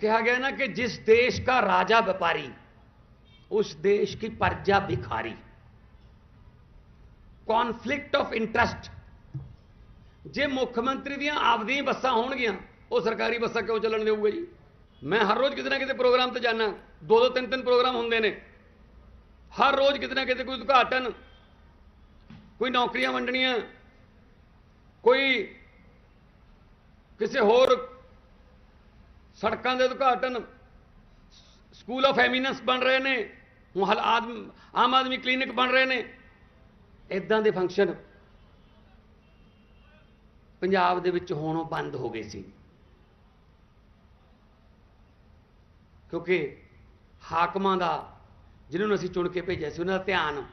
कहा गया ना कि जिस देश का राजा व्यापारी उस देश की प्रजा भिखारी ਕੌਨਫਲਿਕਟ ਆਫ ਇੰਟਰਸਟ ਜੇ ਮੁੱਖ ਮੰਤਰੀ ਦੀਆਂ ਆਪਦੀਆਂ ਬੱਸਾਂ ਹੋਣਗੀਆਂ ਉਹ ਸਰਕਾਰੀ ਬੱਸਾਂ ਕਿਉਂ ਚੱਲਣ ਦੇਊਗਾ ਜੀ ਮੈਂ ਹਰ ਰੋਜ਼ ਕਿਤੇ ਨਾ ਕਿਤੇ ਪ੍ਰੋਗਰਾਮ ਤੇ ਜਾਣਾ ਦੋ ਦੋ ਤਿੰਨ ਤਿੰਨ ਪ੍ਰੋਗਰਾਮ ਹੁੰਦੇ ਨੇ ਹਰ ਰੋਜ਼ ਕਿਤੇ ਨਾ ਕਿਤੇ ਕੋਈ ਉਦਘਾਟਨ ਕੋਈ ਨੌਕਰੀਆਂ ਵੰਡਣੀਆਂ ਕੋਈ ਕਿਸੇ ਹੋਰ ਸੜਕਾਂ ਦੇ ਉਦਘਾਟਨ, ਸਕੂਲ ਆਫ ਐਮੀਨੈਂਸ ਬਣ ਰਹੇ ਨੇ, ਹੁਣ ਆਦਮ ਆਮ ਆਦਮੀ ਕਲੀਨਿਕ ਬਣ ਰਹੇ ਨੇ। ਇਦਾਂ ਦੇ ਫੰਕਸ਼ਨ ਪੰਜਾਬ ਦੇ ਵਿੱਚ ਹੋਣੋਂ ਬੰਦ ਹੋ ਗਏ ਸੀ। ਕਿਉਂਕਿ ਹਾਕਮਾਂ ਦਾ ਜਿਨ੍ਹਾਂ ਨੂੰ ਅਸੀਂ ਚੁਣ ਕੇ ਭੇਜਿਆ ਸੀ, ਉਹਨਾਂ ਦਾ ਧਿਆਨ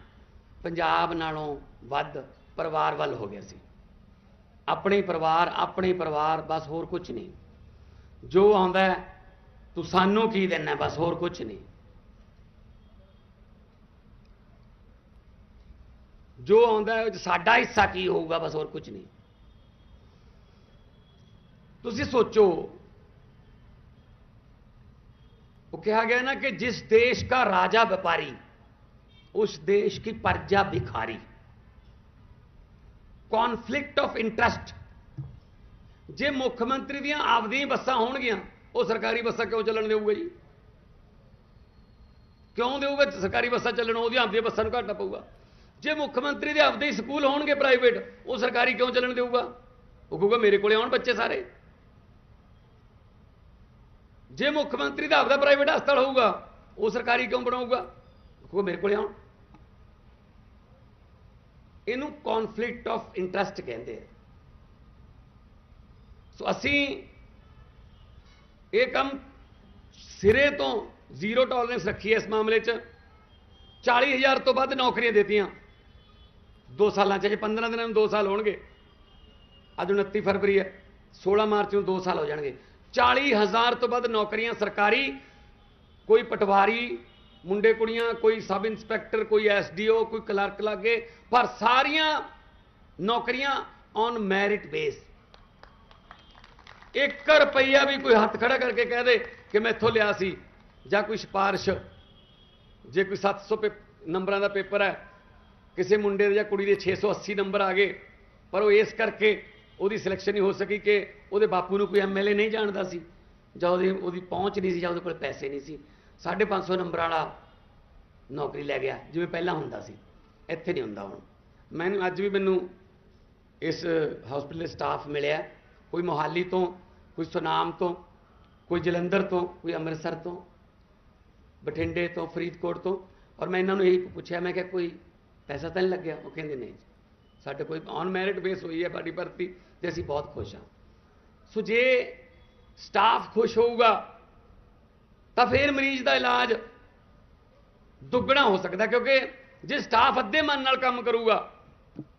ਪੰਜਾਬ ਨਾਲੋਂ ਵੱਧ ਪਰਿਵਾਰ ਵੱਲ ਹੋ ਗਿਆ ਸੀ। ਆਪਣੇ ਪਰਿਵਾਰ ਆਪਣੇ ਪਰਿਵਾਰ, ਬਸ ਹੋਰ ਕੁਝ ਨਹੀਂ। ਜੋ ਆਉਂਦਾ ਹੈ, ਤੂੰ ਸਾਨੂੰ ਕੀ ਦੇਣਾ ਬਸ ਹੋਰ ਕੁਝ ਨਹੀਂ ਜੋ ਆਉਂਦਾ ਹੈ, ਉਹ 'ਚ ਸਾਡਾ ਹਿੱਸਾ ਕੀ ਹੋਊਗਾ ਬਸ ਹੋਰ ਕੁਝ ਨਹੀਂ ਤੁਸੀਂ ਸੋਚੋ वो कहा गया ना कि जिस देश का राजा व्यापारी उस देश की प्रजा भिखारी ਕੌਨਫਲਿਕਟ ਆਫ ਇੰਟਰਸਟ ਜੇ ਮੁੱਖ ਮੰਤਰੀ ਦੀਆਂ ਆਪਦੀਆਂ ਬੱਸਾਂ ਹੋਣਗੀਆਂ, ਉਹ ਸਰਕਾਰੀ ਬੱਸਾਂ ਕਿਉਂ ਚੱਲਣ ਦੇਊਗਾ ਜੀ? ਕਿਉਂ ਦੇਊਗਾ ਸਰਕਾਰੀ ਬੱਸਾਂ ਚੱਲਣ, ਉਹਦੀਆਂ ਆਪਦੀਆਂ ਬੱਸਾਂ ਨੂੰ ਘਾਟਾ ਪਊਗਾ? ਜੇ ਮੁੱਖ ਮੰਤਰੀ ਦੇ ਆਪਦੇ ਹੀ ਸਕੂਲ ਹੋਣਗੇ ਪ੍ਰਾਈਵੇਟ, ਉਹ ਸਰਕਾਰੀ ਕਿਉਂ ਚੱਲਣ ਦੇਊਗਾ? ਉਹ ਕਹੂਗਾ ਮੇਰੇ ਕੋਲੇ ਆਉਣ ਬੱਚੇ ਸਾਰੇ। ਜੇ ਮੁੱਖ ਮੰਤਰੀ ਦਾ ਆਪਦਾ ਪ੍ਰਾਈਵੇਟ ਹਸਪਤਾਲ ਹੋਊਗਾ, ਉਹ ਸਰਕਾਰੀ ਕਿਉਂ ਬਣਾਊਗਾ? ਉਹ ਮੇਰੇ ਕੋਲੇ ਆਉਣ। ਇਹਨੂੰ ਕਨਫਲਿਕਟ ਆਫ ਇੰਟਰਸਟ ਕਹਿੰਦੇ ਆ। ਸੋ ਅਸੀਂ ਇਹ ਕੰਮ ਸਿਰੇ ਤੋਂ ਜ਼ੀਰੋ ਟੋਲਰੈਂਸ ਰੱਖੀ ਹੈ ਇਸ ਮਾਮਲੇ 'ਚ। 40000 ਤੋਂ ਵੱਧ ਨੌਕਰੀਆਂ ਦਿੱਤੀਆਂ। 2 ਸਾਲਾਂ 'ਚ ਜੇ 15 ਦਿਨਾਂ ਨੂੰ 2 ਸਾਲ ਹੋਣਗੇ। ਅੱਜ 29 ਫਰਵਰੀ ਹੈ 16 ਮਾਰਚ ਨੂੰ 2 ਸਾਲ ਹੋ ਜਾਣਗੇ। 40000 ਤੋਂ ਵੱਧ ਨੌਕਰੀਆਂ ਸਰਕਾਰੀ, ਕੋਈ ਪਟਵਾਰੀ, ਮੁੰਡੇ ਕੁੜੀਆਂ, ਕੋਈ ਸਬ ਇੰਸਪੈਕਟਰ, ਕੋਈ ਐਸਡੀਓ, ਕੋਈ ਕਲਰਕ ਲਾਗੇ, ਪਰ ਸਾਰੀਆਂ ਨੌਕਰੀਆਂ ਔਨ ਮੈਰਿਟ ਬੇਸ ਇੱਕ ਰੁਪਈਆ ਵੀ ਕੋਈ ਹੱਥ ਖੜਾ ਕਰਕੇ ਕਹਿ ਦੇ ਕਿ ਮੈਂ ਇੱਥੋਂ ਲਿਆ ਸੀ, ਜਾਂ ਕੋਈ ਸਿਫਾਰਿਸ਼। ਜੇ ਕੋਈ 700 ਪੇ ਨੰਬਰਾਂ ਦਾ ਪੇਪਰ ਹੈ, ਕਿਸੇ ਮੁੰਡੇ ਦੇ ਜਾਂ ਕੁੜੀ ਦੇ 680 ਨੰਬਰ ਆ ਗਏ, ਪਰ ਉਹ ਇਸ ਕਰਕੇ ਉਹਦੀ ਸਿਲੈਕਸ਼ਨ ਨਹੀਂ ਹੋ ਸਕੀ ਕਿ ਉਹਦੇ ਬਾਪੂ ਨੂੰ ਕੋਈ ਐਮਐਲਏ ਨਹੀਂ ਜਾਣਦਾ ਸੀ, ਜਾਂ ਉਹਦੀ ਉਹਦੀ ਪਹੁੰਚ ਨਹੀਂ ਸੀ, ਜਾਂ ਉਹਦੇ ਕੋਲ ਪੈਸੇ ਨਹੀਂ ਸੀ। 550 ਨੰਬਰ ਵਾਲਾ ਨੌਕਰੀ ਲੈ ਗਿਆ, ਜਿਵੇਂ ਪਹਿਲਾਂ ਹੁੰਦਾ ਸੀ। ਇੱਥੇ ਨਹੀਂ ਹੁੰਦਾ ਹੁਣ। ਮੈਨੂੰ ਅੱਜ ਵੀ ਮੈਨੂੰ ਇਸ ਹਸਪੀਟਲ ਸਟਾਫ ਮਿਲਿਆ। ਕੋਈ ਮੋਹਾਲੀ ਤੋਂ, ਕੋਈ ਸੁਨਾਮ ਤੋਂ, ਕੋਈ ਜਲੰਧਰ ਤੋਂ, ਕੋਈ ਅੰਮ੍ਰਿਤਸਰ ਤੋਂ, ਬਠਿੰਡੇ ਤੋਂ, ਫਰੀਦਕੋਟ ਤੋਂ। ਔਰ ਮੈਂ ਇਹਨਾਂ ਨੂੰ ਇਹੀ ਪੁੱਛਿਆ, ਮੈਂ ਕਿਹਾ, ਕੋਈ ਪੈਸਾ ਤਾਂ ਨਹੀਂ ਲੱਗਿਆ? ਉਹ ਕਹਿੰਦੇ, ਨਹੀਂ ਸਾਡੇ ਕੋਈ ਔਨ ਮੈਰਿਟ ਬੇਸ ਹੋਈ ਹੈ ਸਾਡੀ ਭਰਤੀ ਤੇ ਅਸੀਂ ਬਹੁਤ ਖੁਸ਼ ਹਾਂ। ਸੋ ਜੇ ਸਟਾਫ ਖੁਸ਼ ਹੋਊਗਾ, ਤਾਂ ਫਿਰ ਮਰੀਜ਼ ਦਾ ਇਲਾਜ ਦੁੱਗਣਾ ਹੋ ਸਕਦਾ, ਕਿਉਂਕਿ ਜੇ ਸਟਾਫ ਅੱਧੇ ਮਨ ਨਾਲ ਕੰਮ ਕਰੂਗਾ,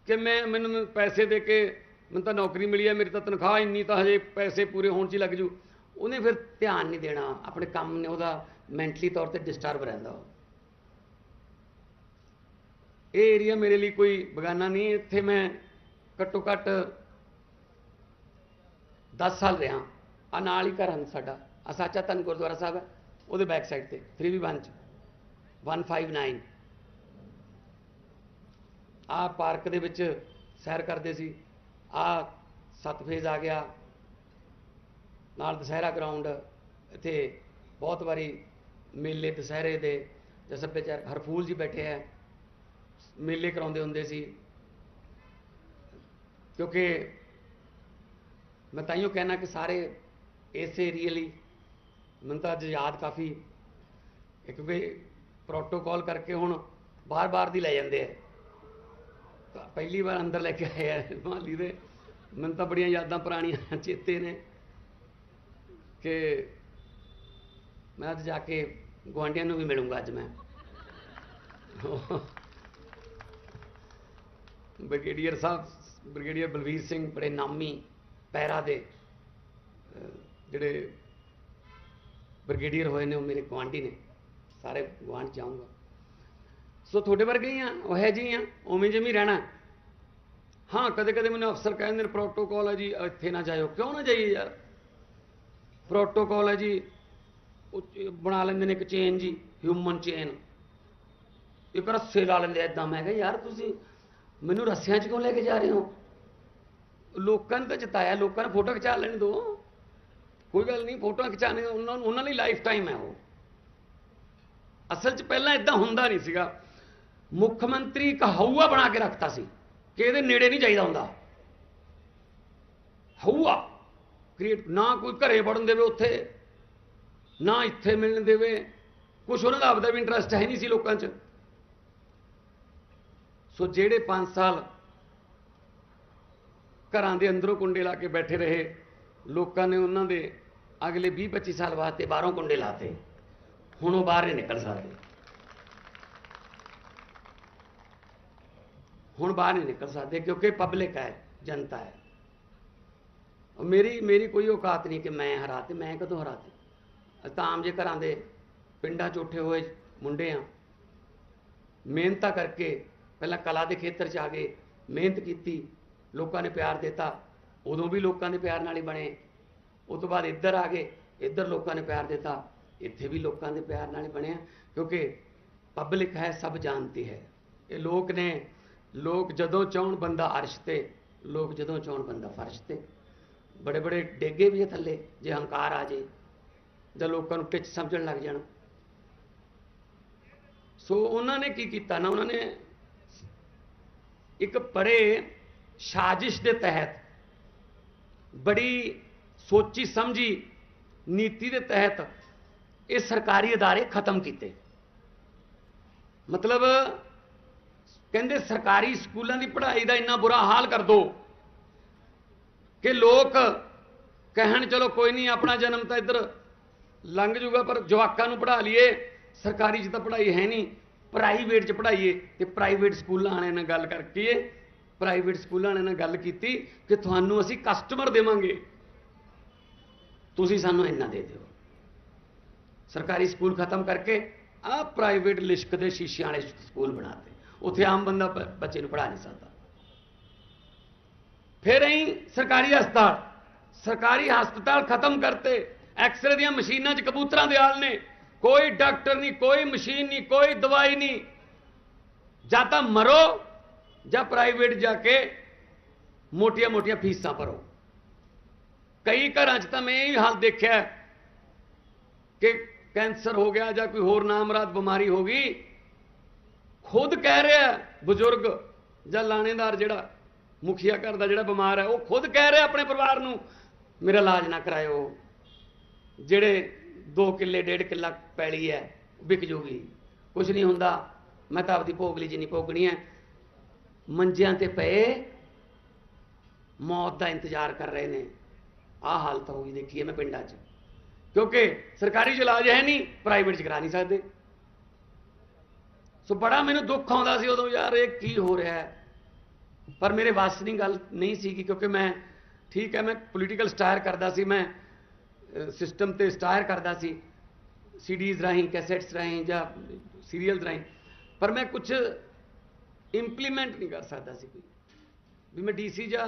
ਕਿ ਮੈਂ, ਮੈਨੂੰ ਪੈਸੇ ਦੇ ਕੇ ਮੈਨੂੰ ਤਾਂ ਨੌਕਰੀ ਮਿਲੀ ਹੈ, ਮੇਰੀ ਤਾਂ ਤਨਖਾਹ ਇੰਨੀ ਤਾਂ ਹਜੇ ਪੈਸੇ ਪੂਰੇ ਹੋਣ 'ਚ ਹੀ ਲੱਗ ਜੂ। ਉਹਨੇ ਫਿਰ ਧਿਆਨ ਨਹੀਂ ਦੇਣਾ, ਆਪਣੇ ਕੰਮ ਨੇ ਉਹਦਾ ਮੈਂਟਲੀ ਤੌਰ ਤੇ ਡਿਸਟਰਬ ਰਹਿੰਦਾ ਉਹ। ਇਹ ਏਰੀਆ ਮੇਰੇ ਲਈ ਕੋਈ ਬਗਾਨਾ ਨਹੀਂ, ਇੱਥੇ ਮੈਂ ਘੱਟੋ ਘੱਟ 10 ਸਾਲ ਰਿਹਾ। ਆ ਨਾਲ ਹੀ ਘਰ ਹਨ ਸਾਡਾ। ਆ ਸਾਚਾ ਤਨ ਗੁਰਦੁਆਰਾ ਸਾਹਿਬ ਹੈ, ਉਹਦੇ ਬੈਕ ਸਾਈਡ ਤੇ 3v1 ਚ। 159 ਆ ਪਾਰਕ ਦੇ ਵਿੱਚ ਸੈਰ ਕਰਦੇ ਸੀ। ਆ ਸੱਤ ਫੇਜ਼ ਆ ਗਿਆ। ਨਾਲ ਦੁਸਹਿਰਾ ਗਰਾਊਂਡ ਇੱਥੇ ਬਹੁਤ ਵਾਰੀ ਮੇਲੇ ਦੁਸਹਿਰੇ ਦੇ ਜਾਂ ਸੱਭਿਆਚਾਰ ਹਰਫੂਲ ਜੀ ਬੈਠੇ ਹੈ। ਮੇਲੇ ਕਰਾਉਂਦੇ ਹੁੰਦੇ ਸੀ। ਕਿਉਂਕਿ ਮੈਂ ਤਾਈਓ ਕਹਿਣਾ ਕਿ ਸਾਰੇ ਇਸ ਏਰੀਏ ਲਈ ਮੈਨੂੰ ਤਾਂ ਅੱਜ ਯਾਦ ਕਾਫੀ ਹੈ ਕਿਉਂਕਿ ਪ੍ਰੋਟੋਕਾਲ ਕਰਕੇ ਹੁਣ ਬਾਰ-ਬਾਰ ਦੀ ਲੈ ਜਾਂਦੇ ਆ ਪਹਿਲੀ ਵਾਰ ਅੰਦਰ ਲੈ ਕੇ ਆਏ ਆ ਮਾਲੀ ਦੇ। ਮੈਨੂੰ ਤਾਂ ਬੜੀਆਂ ਯਾਦਾਂ ਪੁਰਾਣੀਆਂ ਚੇਤੇ ਨੇ ਕਿ ਮੈਂ ਅੱਜ ਜਾ ਕੇ ਗੁਆਂਢੀਆਂ ਨੂੰ ਵੀ ਮਿਲੂੰਗਾ ਅੱਜ ਮੈਂ। ਬ੍ਰਿਗੇਡੀਅਰ ਸਾਹਿਬ, ਬ੍ਰਿਗੇਡੀਅਰ ਬਲਵੀਰ ਸਿੰਘ ਬੜੇ ਨਾਮੀ ਪੈਰਾ ਦੇ ਜਿਹੜੇ ਬ੍ਰਿਗੇਡੀਅਰ ਹੋਏ ਨੇ, ਉਹ ਮੇਰੇ ਗੁਆਂਢੀ ਨੇ। ਸਾਰੇ ਗੁਆਂਢ ਜਾਊਂਗਾ। ਸੋ ਤੁਹਾਡੇ ਵਰਗੇ ਹੀ ਆ ਉਹ ਹੈ ਜੀ ਆ ਉਵੇਂ ਜਿਵੇਂ ਹੀ ਰਹਿਣਾ। ਹਾਂ ਕਦੇ ਕਦੇ ਮੈਨੂੰ ਅਫਸਰ ਕਹਿੰਦੇ ਨੇ ਪ੍ਰੋਟੋਕਾਲ ਹੈ ਜੀ, ਇੱਥੇ ਨਾ ਜਾਇਓ। ਕਿਉਂ ਨਾ ਜਾਈਏ ਯਾਰ? ਪ੍ਰੋਟੋਕਾਲ ਹੈ ਜੀ, ਉਹ ਬਣਾ ਲੈਂਦੇ ਨੇ ਇੱਕ ਚੇਨ ਜੀ ਹਿਊਮਨ ਚੇਨ ਇੱਕ ਰੱਸੇ ਲਾ ਲੈਂਦੇ ਐਦਾਂ ਮੈਂ ਕਿਹਾ, ਯਾਰ ਤੁਸੀਂ ਮੈਨੂੰ ਰੱਸਿਆਂ 'ਚ ਕਿਉਂ ਲੈ ਕੇ ਜਾ ਰਹੇ ਹੋ? ਲੋਕਾਂ ਨੇ ਤਾਂ ਜਿਤਾਇਆ, ਲੋਕਾਂ ਨੇ ਫੋਟੋ ਖਿਚਾ ਲੈਣ ਦੋ। ਕੋਈ ਗੱਲ ਨਹੀਂ, ਫੋਟੋਆਂ ਖਿਚਾਣੇ ਉਹਨਾਂ ਨੂੰ, ਉਹਨਾਂ ਲਈ ਲਾਈਫ ਟਾਈਮ ਹੈ ਉਹ। ਅਸਲ 'ਚ ਪਹਿਲਾਂ ਇਦਾਂ ਹੁੰਦਾ ਨਹੀਂ ਸੀਗਾ। ਮੁੱਖ ਮੰਤਰੀ ਕਹਾਊਆ ਬਣਾ ਕੇ ਰੱਖਤਾ ਸੀ। ਕਿ ਇਹਦੇ ਨੇੜੇ ਨਹੀਂ ਚਾਹੀਦਾ ਹੁੰਦਾ। ਹਊਆ। ਕ੍ਰੀਏਟ ਨਾ ਕੋਈ ਘਰੇ ਵੜਨ ਦੇਵੇ ਉੱਥੇ, ਨਾ ਇੱਥੇ ਮਿਲਣ ਦੇਵੇ। ਕੁਛ ਉਹਨਾਂ ਦਾ ਆਪਦਾ ਵੀ ਇੰਟਰਸਟ ਹੈ ਨਹੀਂ ਸੀ ਲੋਕਾਂ 'ਚ। ਸੋ ਜਿਹੜੇ 5 ਸਾਲ ਘਰਾਂ ਦੇ ਅੰਦਰੋਂ ਕੁੰਡੇ ਲਾ ਕੇ ਬੈਠੇ ਰਹੇ, ਲੋਕਾਂ ਨੇ ਉਹਨਾਂ ਦੇ ਅਗਲੇ 20 25 ਸਾਲ ਵਾਸਤੇ ਬਾਹਰੋਂ ਕੁੰਡੇ ਲਾਤੇ। ਹੁਣ ਉਹ ਬਾਹਰ ਨਹੀਂ ਨਿਕਲ ਸਕਦੇ। ਹੁਣ ਬਾਹਰ ਨਹੀਂ ਨਿਕਲ ਸਕਦੇ, ਕਿਉਂਕਿ ਪਬਲਿਕ ਹੈ, ਜਨਤਾ ਹੈ। ਔਰ ਮੇਰੀ ਮੇਰੀ ਕੋਈ ਔਕਾਤ ਨਹੀਂ ਕਿ ਮੈਂ ਹਰਾਤੇ, ਮੈਂ ਕਦੋਂ ਹਰਾਤੇ? ਤਾਂ ਆਮ ਜੇ ਘਰਾਂ ਦੇ ਪਿੰਡਾਂ 'ਚ ਉੱਠੇ ਹੋਏ ਮੁੰਡੇ ਆ ਮਿਹਨਤਾਂ ਕਰਕੇ ਪਹਿਲਾਂ ਕਲਾ ਦੇ ਖੇਤਰ 'ਚ ਆ ਗਏ ਮਿਹਨਤ ਕੀਤੀ, ਲੋਕਾਂ ਨੇ ਪਿਆਰ ਦਿੱਤਾ, ਉਦੋਂ ਵੀ ਲੋਕਾਂ ਦੇ ਪਿਆਰ ਨਾਲ ਹੀ ਬਣੇ। ਉਸ ਤੋਂ ਬਾਅਦ ਇੱਧਰ ਆ ਗਏ, ਇੱਧਰ ਲੋਕਾਂ ਨੇ ਪਿਆਰ ਦਿੱਤਾ, ਇੱਥੇ ਵੀ ਲੋਕਾਂ ਦੇ ਪਿਆਰ ਨਾਲ ਹੀ ਬਣਿਆ ਕਿਉਂਕਿ ਪਬਲਿਕ ਹੈ, ਸਭ ਜਾਣਦੀ ਹੈ। ਇਹ ਲੋਕ ਨੇ ਲੋਕ ਜਦੋਂ ਚਾਹਣ ਬੰਦਾ ਅਰਸ਼ ਤੇ, ਲੋਕ ਜਦੋਂ ਚਾਹਣ ਬੰਦਾ ਫਰਸ਼ ਤੇ। ਬੜੇ ਬੜੇ ਡੇਗੇ ਵੀ ਹੈ ਥੱਲੇ, ਜੇ ਹੰਕਾਰ ਆ ਜੇ, ਜਾਂ ਲੋਕਾਂ ਨੂੰ ਟਿੱਚ ਸਮਝਣ ਲੱਗ ਜਾਣ। ਸੋ ਉਹਨਾਂ ਨੇ ਕੀ ਕੀਤਾ ਨਾ, ਉਹਨਾਂ ਨੇ ਇੱਕ ਪਰੇ ਸਾਜ਼ਿਸ਼ ਦੇ ਤਹਿਤ, ਬੜੀ ਸੋਚੀ ਸਮਝੀ ਨੀਤੀ ਦੇ ਤਹਿਤ ਇਹ ਸਰਕਾਰੀ ਅਦਾਰੇ ਖਤਮ ਕੀਤੇ। ਮਤਲਬ ਕਹਿੰਦੇ ਸਰਕਾਰੀ ਸਕੂਲਾਂ ਦੀ ਪੜ੍ਹਾਈ ਦਾ ਇੰਨਾ ਬੁਰਾ ਹਾਲ ਕਰ ਦੋ ਕਿ ਲੋਕ ਕਹਿਣ, ਚਲੋ ਕੋਈ ਨਹੀਂ, ਆਪਣਾ ਜਨਮ ਤਾਂ ਇੱਧਰ ਲੰਘ ਜੂਗਾ, ਪਰ ਜਵਾਕਾਂ ਨੂੰ ਪੜ੍ਹਾ ਲਈਏ। ਸਰਕਾਰੀ 'ਚ ਤਾਂ ਪੜ੍ਹਾਈ ਹੈ ਨਹੀਂ। ਪ੍ਰਾਈਵੇਟ 'ਚ ਪੜ੍ਹਾਈਏ ਤੇ ਪ੍ਰਾਈਵੇਟ ਸਕੂਲਾਂ ਵਾਲਿਆਂ ਨਾਲ ਗੱਲ ਕਰਕੇ, ਪ੍ਰਾਈਵੇਟ ਸਕੂਲਾਂ ਵਾਲਿਆਂ ਨਾਲ ਗੱਲ ਕੀਤੀ ਕਿ ਤੁਹਾਨੂੰ ਅਸੀਂ ਕਸਟਮਰ ਦੇਵਾਂਗੇ। ਤੁਸੀਂ ਸਾਨੂੰ ਇੰਨਾ ਦੇ ਦਿਓ। ਸਰਕਾਰੀ ਸਕੂਲ ਖਤਮ ਕਰਕੇ ਆ ਪ੍ਰਾਈਵੇਟ ਲਿਸ਼ਕ ਦੇ ਸ਼ੀਸ਼ਿਆਂ ਵਾਲੇ ਸਕੂਲ ਬਣਾਤੇ ਉੱਥੇ ਆਮ ਬੰਦਾ ਬੱਚੇ ਨੂੰ ਪੜ੍ਹਾ ਨਹੀਂ ਸਕਦਾ। ਫਿਰ ਅਸੀਂ ਸਰਕਾਰੀ ਹਸਪਤਾਲ ਸਰਕਾਰੀ ਹਸਪਤਾਲ ਖਤਮ ਕਰਤੇ। ਐਕਸਰੇ ਦੀਆਂ ਮਸ਼ੀਨਾਂ 'ਚ ਕਬੂਤਰਾਂ ਦੇ ਹਾਲ ਨੇ। ਕੋਈ ਡਾਕਟਰ ਨਹੀਂ, ਕੋਈ ਮਸ਼ੀਨ ਨਹੀਂ, ਕੋਈ ਦਵਾਈ ਨਹੀਂ। ਜਾਂ ਤਾਂ ਮਰੋ, ਜਾਂ ਪ੍ਰਾਈਵੇਟ ਜਾ ਕੇ ਮੋਟੀਆਂ-ਮੋਟੀਆਂ ਫੀਸਾਂ ਭਰੋ। ਕਈ ਘਰਾਂ 'ਚ ਤਾਂ ਮੈਂ ਇਹ ਹਾਲ ਦੇਖਿਆ ਕਿ ਕੈਂਸਰ ਹੋ ਗਿਆ ਜਾਂ ਕੋਈ ਹੋਰ ਨਾਮਰਾਦ ਬਿਮਾਰੀ ਹੋ ਗਈ। ਖੁਦ ਕਹਿ ਰਿਹਾ ਬਜ਼ੁਰਗ ਜਾਂ ਲਾਣੇਦਾਰ ਜਿਹੜਾ ਮੁਖੀਆ ਘਰ ਦਾ ਜਿਹੜਾ ਬਿਮਾਰ ਹੈ, ਉਹ ਖੁਦ ਕਹਿ ਰਿਹਾ ਆਪਣੇ ਪਰਿਵਾਰ ਨੂੰ, ਮੇਰਾ ਇਲਾਜ ਨਾ ਕਰਾਇਓ। ਜਿਹੜੇ 2 ਕਿੱਲੇ, ਡੇਢ ਕਿੱਲਾ ਪੈਲੀ ਹੈ, ਵਿਕ ਜੂਗੀ। ਕੁਝ ਨਹੀਂ ਹੁੰਦਾ। ਮੈਂ ਤਾਂ ਆਪਦੀ ਭੋਗਲੀ ਜਿੰਨੀ ਭੋਗਣੀ ਹੈ। ਮੰਜਿਆਂ ਤੇ ਪਏ ਮੌਤ ਦਾ ਇੰਤਜ਼ਾਰ ਕਰ ਰਹੇ ਨੇ। ਆਹ ਹਾਲਤ ਹੋ ਗਈ, ਦੇਖੀਏ ਮੈਂ ਪਿੰਡਾਂ 'ਚ। ਕਿਉਂਕਿ ਸਰਕਾਰੀ 'ਚ ਇਲਾਜ ਹੈ ਨਹੀਂ ਪ੍ਰਾਈਵੇਟ 'ਚ ਕਰਾ ਨਹੀਂ ਸਕਦੇ। ਸੋ ਬੜਾ ਮੈਨੂੰ ਦੁੱਖ ਆਉਂਦਾ ਸੀ ਉਦੋਂ ਯਾਰ ਇਹ ਕੀ ਹੋ ਰਿਹਾ ਹੈ। ਪਰ ਮੇਰੇ ਵੱਸ ਦੀ ਗੱਲ ਨਹੀਂ ਸੀਗੀ ਕਿਉਂਕਿ ਮੈਂ ਠੀਕ ਹੈ, ਮੈਂ ਪੋਲੀਟੀਕਲ ਸਟਾਇਰ ਕਰਦਾ ਸੀ, ਮੈਂ ਸਿਸਟਮ ਤੇ ਸਟਾਇਰ ਕਰਦਾ ਸੀ ਸੀਡੀਜ਼ ਰਾਹੀਂ ਕੈਸੇਟਸ ਰਾਹੀਂ ਜਾਂ ਸੀਰੀਅਲਸ ਰਾਹੀਂ। ਪਰ ਮੈਂ ਕੁਝ ਇੰਪਲੀਮੈਂਟ ਨਹੀਂ ਕਰ ਸਕਦਾ ਸੀ ਕੋਈ। ਵੀ ਮੈਂ ਡੀਸੀ ਜਾਂ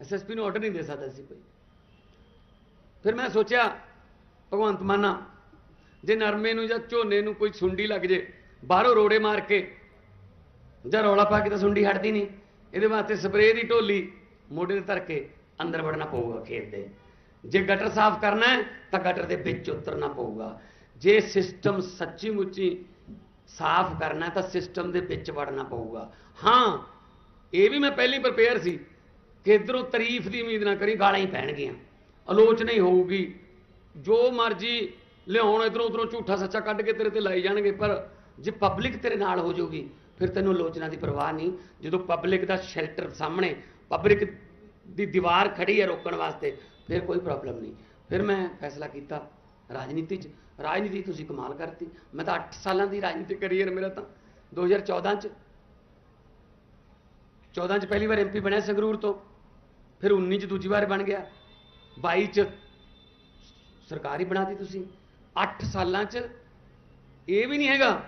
ਐਸਐਸਪੀ ਨੂੰ ਆਰਡਰ ਨਹੀਂ ਦੇ ਸਕਦਾ ਸੀ ਕੋਈ। ਫਿਰ ਮੈਂ ਸੋਚਿਆ, ਭਗਵੰਤ ਮਾਨਾ, ਜੇ ਨਰਮੇ ਨੂੰ ਜਾਂ ਝੋਨੇ ਨੂੰ ਕੋਈ ਸੁੰਡੀ ਲੱਗ ਜੇ ਬਾਹਰੋਂ ਰੋੜੇ ਮਾਰ ਕੇ, ਜਾਂ ਰੌਲਾ ਪਾ ਕੇ ਤਾਂ ਸੁੰਡੀ ਹਟਦੀ ਨਹੀਂ। ਇਹਦੇ ਵਾਸਤੇ ਸਪਰੇਅ ਦੀ ਢੋਲੀ ਮੋਢੇ ਤੇ ਧਰ ਕੇ ਅੰਦਰ ਵੜਨਾ ਪਊਗਾ ਖੇਤ ਦੇ। ਜੇ ਗਟਰ ਸਾਫ਼ ਕਰਨਾ ਹੈ, ਤਾਂ ਗਟਰ ਦੇ ਵਿੱਚ ਉਤਰਨਾ ਪਊਗਾ। ਜੇ ਸਿਸਟਮ ਸੱਚੀ ਮੁੱਚੀ ਸਾਫ਼ ਕਰਨਾ ਤਾਂ ਸਿਸਟਮ ਦੇ ਵਿੱਚ ਵੜਨਾ ਪਊਗਾ। ਹਾਂ, ਇਹ ਵੀ ਮੈਂ ਪਹਿਲੀ ਪ੍ਰਪੇਅਰ ਸੀ ਕਿ ਇਧਰੋਂ ਤਾਰੀਫ ਦੀ ਉਮੀਦ ਨਾ ਕਰੀ, ਗਾਲਾਂ ਹੀ ਪੈਣਗੀਆਂ। ਆਲੋਚਨਾ ਹੀ ਹੋਊਗੀ। ਜੋ ਮਰਜ਼ੀ ਲਿਆਉਣ ਇਧਰੋਂ ਉਧਰੋਂ ਝੂਠਾ ਸੱਚਾ ਕੱਢ ਕੇ ਤੇਰੇ ਤੇ ਲਾਈ ਜਾਣਗੇ, ਪਰ ਜੇ ਪਬਲਿਕ ਤੇਰੇ ਨਾਲ ਹੋ ਜਾਊਗੀ, ਫਿਰ ਤੈਨੂੰ ਆਲੋਚਨਾ ਦੀ ਪਰਵਾਹ ਨਹੀਂ। ਜਦੋਂ ਪਬਲਿਕ ਦਾ ਸ਼ੈਲਟਰ ਸਾਹਮਣੇ ਪਬਲਿਕ ਦੀ ਦੀਵਾਰ ਖੜੀ ਹੈ ਰੋਕਣ ਵਾਸਤੇ, ਫਿਰ ਕੋਈ ਪ੍ਰੋਬਲਮ ਨਹੀਂ। ਫਿਰ ਮੈਂ ਫੈਸਲਾ ਕੀਤਾ ਰਾਜਨੀਤੀ 'ਚ। ਰਾਜਨੀਤੀ ਤੁਸੀਂ ਕਮਾਲ ਕਰਤੀ। ਮੈਂ ਤਾਂ 8 ਸਾਲਾਂ ਦੀ ਰਾਜਨੀਤੀ ਕਰੀਅਰ ਮੇਰਾ ਤਾਂ। 2014 'ਚ। 14 'ਚ ਪਹਿਲੀ ਵਾਰ ਐਮਪੀ ਬਣਿਆ ਸੰਗਰੂਰ ਤੋਂ। ਫਿਰ 19 'ਚ ਦੂਜੀ ਵਾਰ ਬਣ ਗਿਆ। 22 'ਚ ਸਰਕਾਰ ਹੀ ਬਣਾਤੀ ਤੁਸੀਂ। 8 ਸਾਲਾਂ 'ਚ। ਇਹ ਵੀ ਨਹੀਂ ਹੈਗਾ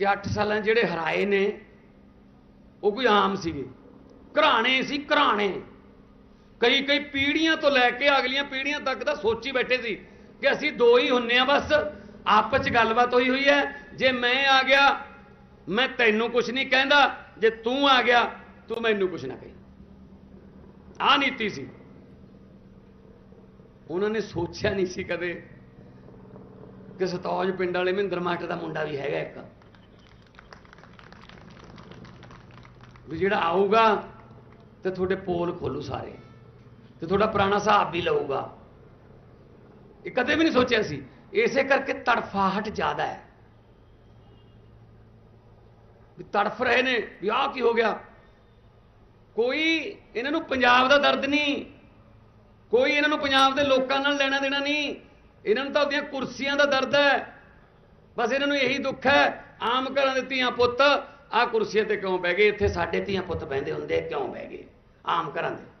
ਕਿ 8 ਸਾਲਾਂ ਜਿਹੜੇ ਹਰਾਏ ਨੇ, ਉਹ ਕੋਈ ਆਮ ਸੀਗੇ। ਘਰਾਣੇ ਸੀ, ਘਰਾਣੇ। ਕਈ ਕਈ ਪੀੜ੍ਹੀਆਂ ਤੋਂ ਲੈ ਕੇ ਅਗਲੀਆਂ ਪੀੜ੍ਹੀਆਂ ਤੱਕ ਤਾਂ ਸੋਚੀ ਬੈਠੇ ਸੀ ਕਿ ਅਸੀਂ ਦੋ ਹੀ ਹੁੰਨੇ ਆ ਬਸ, ਆਪਸ ਚ ਗੱਲਬਾਤ ਹੋਈ ਹੋਈ ਹੈ। ਜੇ ਮੈਂ ਆ ਗਿਆ, ਮੈਂ ਤੈਨੂੰ ਕੁਝ ਨਹੀਂ ਕਹਿੰਦਾ। ਜੇ ਤੂੰ ਆ ਗਿਆ, ਤੂੰ ਮੈਨੂੰ ਕੁਝ ਨਾ ਕਹੀ। ਆ ਨੀਤੀ ਸੀ। ਉਹਨਾਂ ਨੇ ਸੋਚਿਆ ਨਹੀਂ ਸੀ ਕਦੇ ਕਿ ਸਤੌਜ ਪਿੰਡ ਵਾਲੇ ਮਹਿੰਦਰ ਮਾਸਟਰ ਦਾ ਮੁੰਡਾ ਵੀ ਹੈਗਾ ਇੱਕ। ਵੀ ਜਿਹੜਾ ਆਊਗਾ ਤੇ ਤੁਹਾਡੇ ਪੋਲ ਖੋਲੂ ਸਾਰੇ ਤੇ ਤੁਹਾਡਾ ਪੁਰਾਣਾ ਹਿਸਾਬ ਵੀ ਲਊਗਾ। ਇਹ ਕਦੇ ਵੀ ਨਹੀਂ ਸੋਚਿਆ ਸੀ। ਇਸੇ ਕਰਕੇ ਤੜਫਾਹਟ ਜ਼ਿਆਦਾ ਹੈ। ਵੀ ਤੜਫ ਰਹੇ ਨੇ, ਵੀ ਆਹ ਕੀ ਹੋ ਗਿਆ? ਕੋਈ ਇਹਨਾਂ ਨੂੰ ਪੰਜਾਬ ਦਾ ਦਰਦ ਨਹੀਂ। ਕੋਈ ਇਹਨਾਂ ਨੂੰ ਪੰਜਾਬ ਦੇ ਲੋਕਾਂ ਨਾਲ ਲੈਣਾ ਦੇਣਾ ਨਹੀਂ। ਇਹਨਾਂ ਨੂੰ ਤਾਂ ਉਹਦੀਆਂ ਕੁਰਸੀਆਂ ਦਾ ਦਰਦ ਹੈ। ਬਸ ਇਹਨਾਂ ਨੂੰ ਇਹੀ ਦੁੱਖ ਹੈ, ਆਮ ਘਰਾਂ ਦੇ ਧੀਆਂ ਪੁੱਤ ਆਹ ਕੁਰਸੀਆਂ ਤੇ ਕਿਉਂ ਬਹਿ ਗਏ? ਇੱਥੇ ਸਾਡੇ ਧੀਆਂ ਪੁੱਤ ਬਹਿੰਦੇ ਹੁੰਦੇ ਕਿਉਂ ਬਹਿ ਗਏ? ਆਮ ਘਰਾਂ ਦੇ।